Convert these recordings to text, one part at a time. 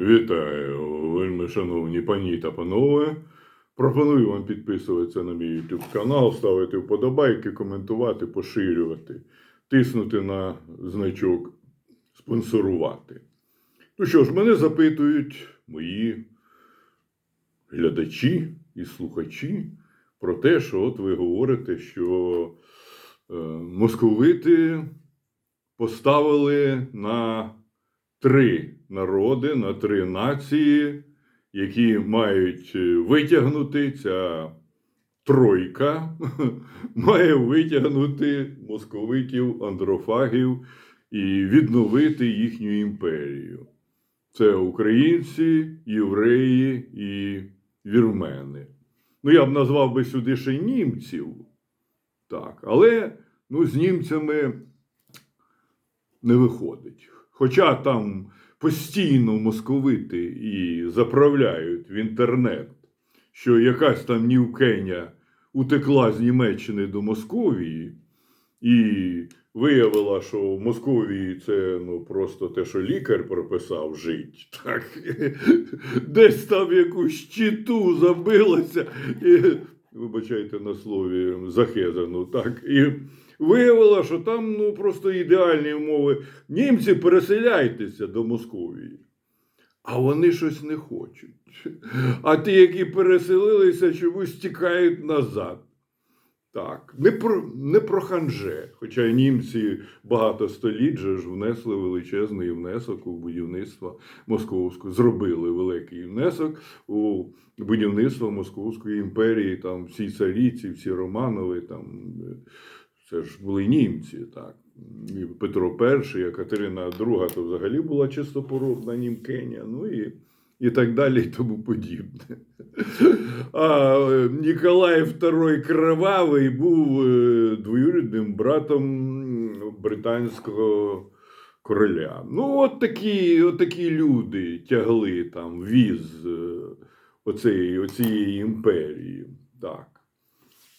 Вітаю, вельми шановні пані та панове. Пропоную вам підписуватися на мій YouTube канал, ставити вподобайки, коментувати, поширювати, тиснути на значок спонсорувати. Ну що ж, мене запитують мої глядачі і слухачі про те, що от ви говорите, що е, московити поставили на три народи, на три нації, які мають е, витягнути ця тройка, має витягнути московитів, андрофагів і відновити їхню імперію. Це українці, євреї і вірмени. Ну, я б назвав би сюди ще німців. Так, але ну, з німцями не виходить. Хоча там постійно московити і заправляють в інтернет, що якась там Нівкеня утекла з Німеччини до Московії і виявила, що в Московії це ну, просто те, що лікар прописав жить. Так? Десь там якусь щиту забилося. І, вибачайте на слові захезану, так. І виявила, що там ну, просто ідеальні умови. Німці переселяйтеся до Московії. А вони щось не хочуть. А ті, які переселилися, чомусь тікають назад. Так, не про, не про ханже. Хоча німці багато століть же ж внесли величезний внесок у будівництво московського, зробили великий внесок у будівництво Московської імперії, там всі царіці, всі Романови, там це ж були німці, так. І Петро І, а Катерина II, то взагалі була чистопородна німкеня, ну і, і так далі, і тому подібне. А е, Ніколай II Кривавий був е, двоюрідним братом британського короля. Ну, от такі, от такі люди тягли там віз е, оцеї, оцієї імперії. Так.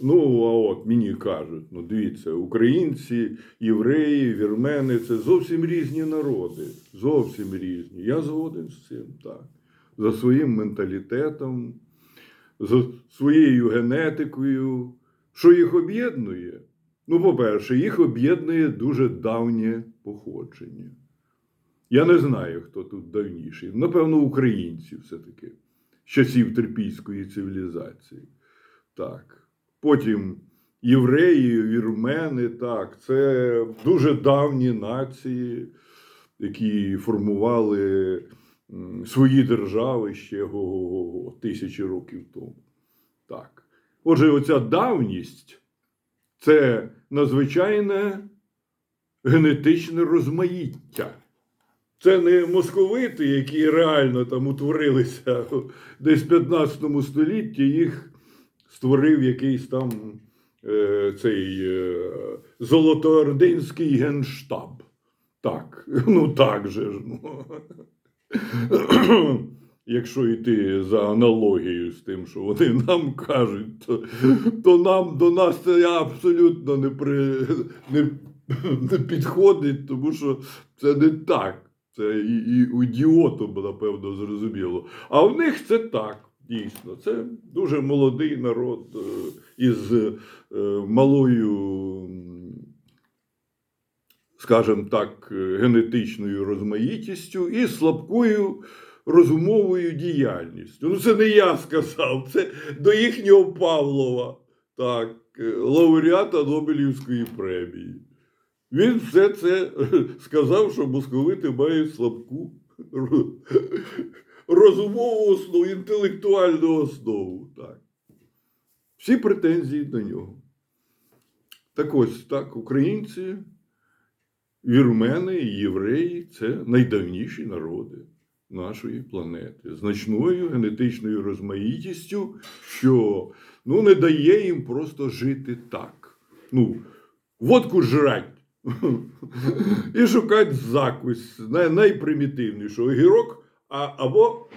Ну, а от мені кажуть, ну дивіться, українці, євреї, вірмени це зовсім різні народи. Зовсім різні. Я згоден з цим, так. За своїм менталітетом, за своєю генетикою. Що їх об'єднує? Ну, по-перше, їх об'єднує дуже давнє походження. Я не знаю, хто тут давніший. Напевно, українці все-таки з часів терпійської цивілізації. Так. Потім євреї, вірмени, так, це дуже давні нації, які формували свої держави ще го-го-го, тисячі років тому. Так. Отже, оця давність це надзвичайне генетичне розмаїття. Це не московити, які реально там утворилися десь в 15 столітті, їх створив якийсь там е, цей е, Золотоординський генштаб. Так, ну так же ж. Ну. Якщо йти за аналогією з тим, що вони нам кажуть, то, то нам до нас це абсолютно не, при, не, не підходить, тому що це не так. Це і, і у ідіоту, напевно, зрозуміло. А в них це так. Дійсно, це дуже молодий народ е, із е, малою, скажімо так, генетичною розмаїтістю і слабкою розумовою діяльністю. Ну, це не я сказав, це до їхнього Павлова, так, е, лауреата Нобелівської премії. Він все це сказав, що московити мають слабку розумову основу, інтелектуальну основу. Так. Всі претензії до нього. Так ось так, українці, вірмени євреї це найдавніші народи нашої планети. Значною генетичною розмаїтістю, що ну, не дає їм просто жити так. Ну, водку жрать. І шукати закусь най- найпримітивнішу огірок, а, або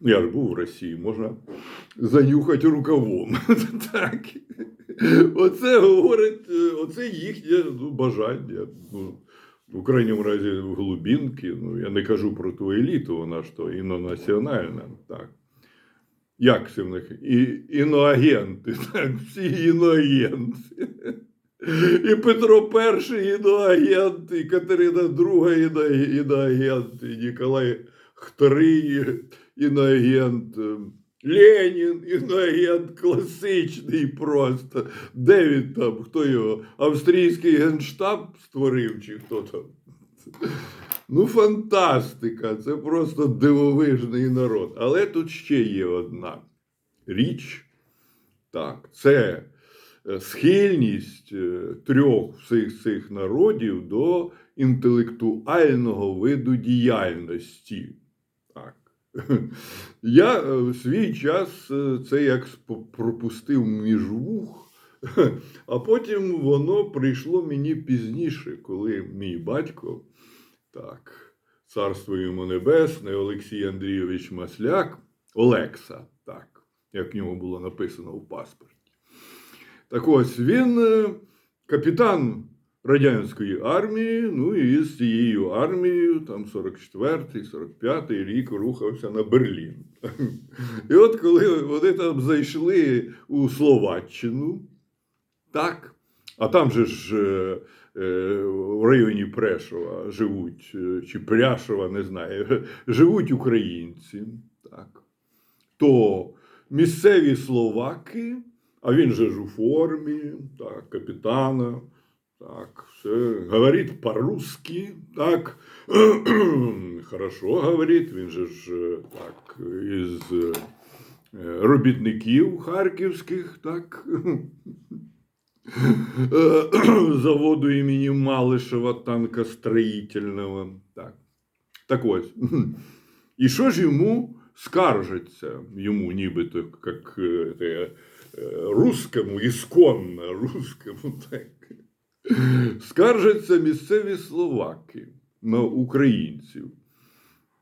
я ж був в Росії, можна занюхати рукавом. так. Оце говорить, е, оце їхнє ну, бажання. Ну, в крайньому разі в Голубінки. Ну, я не кажу про ту еліту, вона ж то інонаціональна. Так. Як це в них? І, іноагенти, так, всі іноагенти. І Петро І іноагент, і Катерина іно- іноагент, і Ніколай II іноагент, Ленін іноагент класичний просто. Де він там? Хто його? Австрійський генштаб створив чи хто там? Ну, фантастика, це просто дивовижний народ. Але тут ще є одна річ. Так, це схильність е, трьох всіх цих народів до інтелектуального виду діяльності. Так. Я е, в свій час е, це як пропустив між вух, а потім воно прийшло мені пізніше, коли мій батько, так, царство йому небесне, Олексій Андрійович Масляк, Олекса, так, як в нього було написано в паспорті. Так ось він е, капітан радянської армії, ну і з цією армією, там 44-й, 45-й рік рухався на Берлін. І от коли вони там зайшли у Словаччину, так, а там же ж е, е, в районі Прешова живуть, чи Пряшова, не знаю, живуть українці, так, то місцеві словаки, а він же ж у формі, так, капітана, так, все, говорить по-русски, так, хорошо говорить, він же ж е, так, із е, робітників харківських, так, заводу імені Малишева танкостроїтельного, так. Так ось. І що ж йому скаржиться, йому нібито, як е, русскому, ісконно русскому, так. Скаржаться місцеві словаки на українців.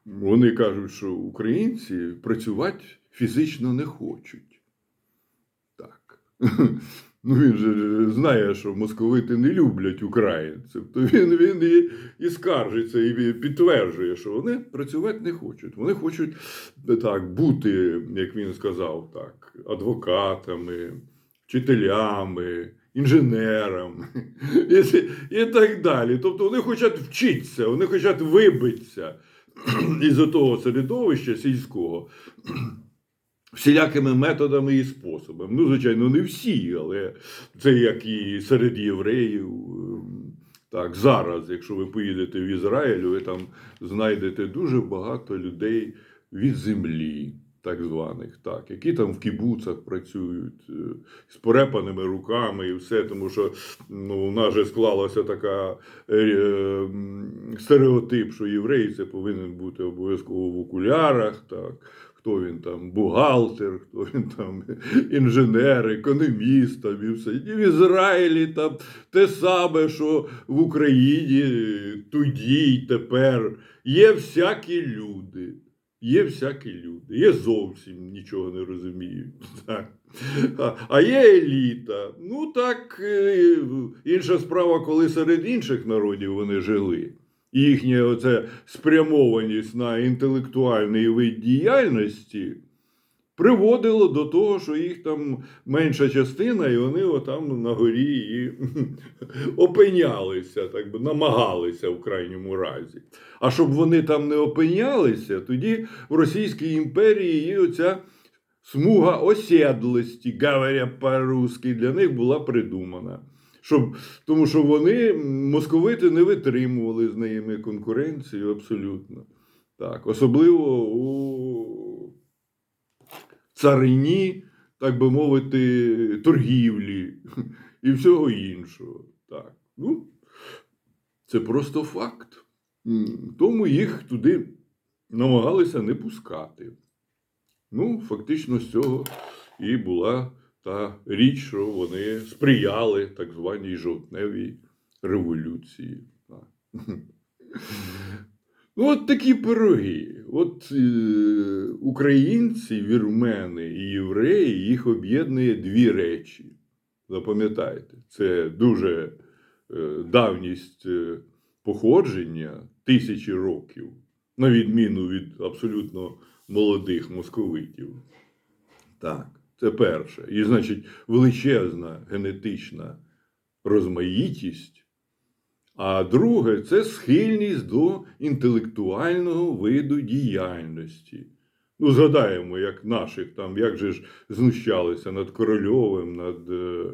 Вони кажуть, що українці працювати фізично не хочуть. Так. Ну, він же знає, що московити не люблять українців, то він, він і, і скаржиться, і підтверджує, що вони працювати не хочуть. Вони хочуть так, бути, як він сказав, так, адвокатами, вчителями, інженерами і, і так далі. Тобто вони хочуть вчитися, вони хочуть вибитися із того середовища сільського всілякими методами і способами. Ну, звичайно, не всі, але це як і серед євреїв. ем, Так, зараз, якщо ви поїдете в Ізраїль, ви там знайдете дуже багато людей від землі, так званих, так, які там в кібуцах працюють е, з порепаними руками і все, тому що ну, у нас же склалася така е, е, стереотип, що єврей це повинен бути обов'язково в окулярах. так. Хто він там, бухгалтер, хто він там, інженер, економіст там і все. І в Ізраїлі там те саме, що в Україні тоді й тепер. Є всякі люди. Є всякі люди, є зовсім нічого не розуміють. Так. А- є еліта. Ну так, е, інша справа, коли серед інших народів вони жили. Їхня оце спрямованість на інтелектуальний вид діяльності приводило до того, що їх там менша частина, і вони отам на горі і опинялися, так би намагалися в крайньому разі. А щоб вони там не опинялися, тоді в Російській імперії є оця смуга осідлості, говоря по-русски, для них була придумана. Щоб, тому що вони, московити, не витримували з ними конкуренцію абсолютно. Так, особливо у царині, так би мовити, торгівлі і всього іншого. Так. Ну, це просто факт. Тому їх туди намагалися не пускати. Ну, фактично, з цього і була та річ, що вони сприяли так званій жовтневій революції. Ну, от такі пироги. От е, українці, вірмени і євреї їх об'єднує дві речі. Запам'ятайте, це дуже е, давність е, походження тисячі років, на відміну від абсолютно молодих московитів. Так, це перше. І, значить, величезна генетична розмаїтість. А друге це схильність до інтелектуального виду діяльності. Ну, згадаємо, як наших там, як же ж знущалися над Корольовим, над е,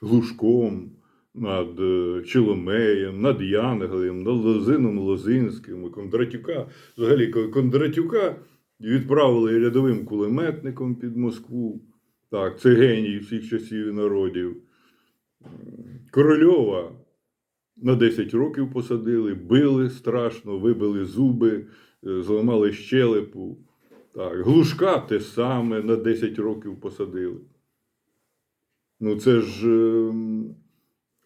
Глушком, над е, Челомеєм, над Янгелем, над Лозином Лозинським, і Кондратюка. Взагалі, Кондратюка відправили рядовим кулеметником під Москву. Так, це геній всіх часів і народів. Корольова на 10 років посадили, били страшно, вибили зуби, е, зламали щелепу. Так, глушка те саме на 10 років посадили. Ну, це ж ем,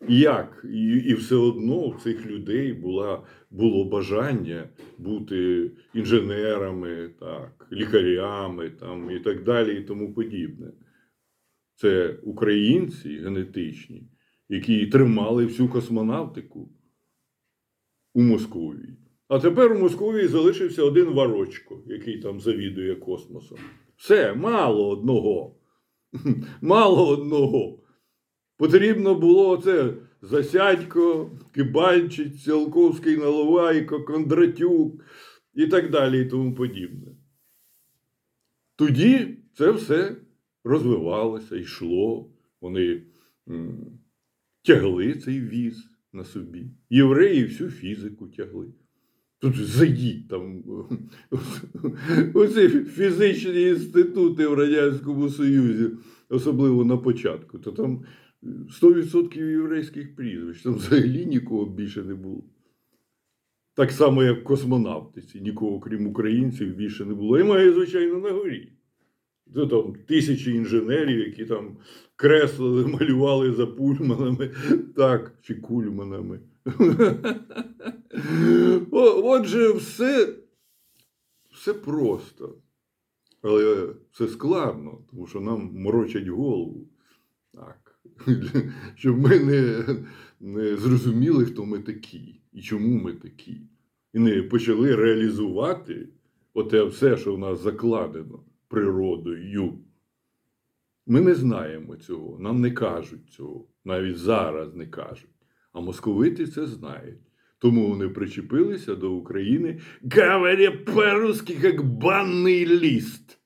як? І, і все одно в цих людей була, було бажання бути інженерами, так, лікарями там, і так далі, і тому подібне. Це українці генетичні, які тримали всю космонавтику у Московії. А тепер у Московії залишився один варочко, який там завідує космосом. Все, мало одного. Мало одного. Потрібно було це Засядько, Кибальчич, Ціолковський Наливайко, Кондратюк і так далі, і тому подібне. Тоді це все розвивалося, йшло. Вони тягли цей віз на собі. Євреї всю фізику тягли. Тут зайдіть там оці фізичні інститути в Радянському Союзі, особливо на початку, то там 100% єврейських прізвищ, там взагалі нікого більше не було. Так само, як в космонавтиці, нікого, крім українців, більше не було. І має, звичайно, на горі. Це там тисячі інженерів, які там креслили, малювали за пульманами, так, чи кульманами. Отже, все, все просто. Але все складно, тому що нам морочать голову. Так. Щоб ми не, не зрозуміли, хто ми такі і чому ми такі. І не почали реалізувати оте все, що в нас закладено природою. Ми не знаємо цього, нам не кажуть цього, навіть зараз не кажуть. А московити це знають. Тому вони причепилися до України, говоря по-русски, як банний ліст.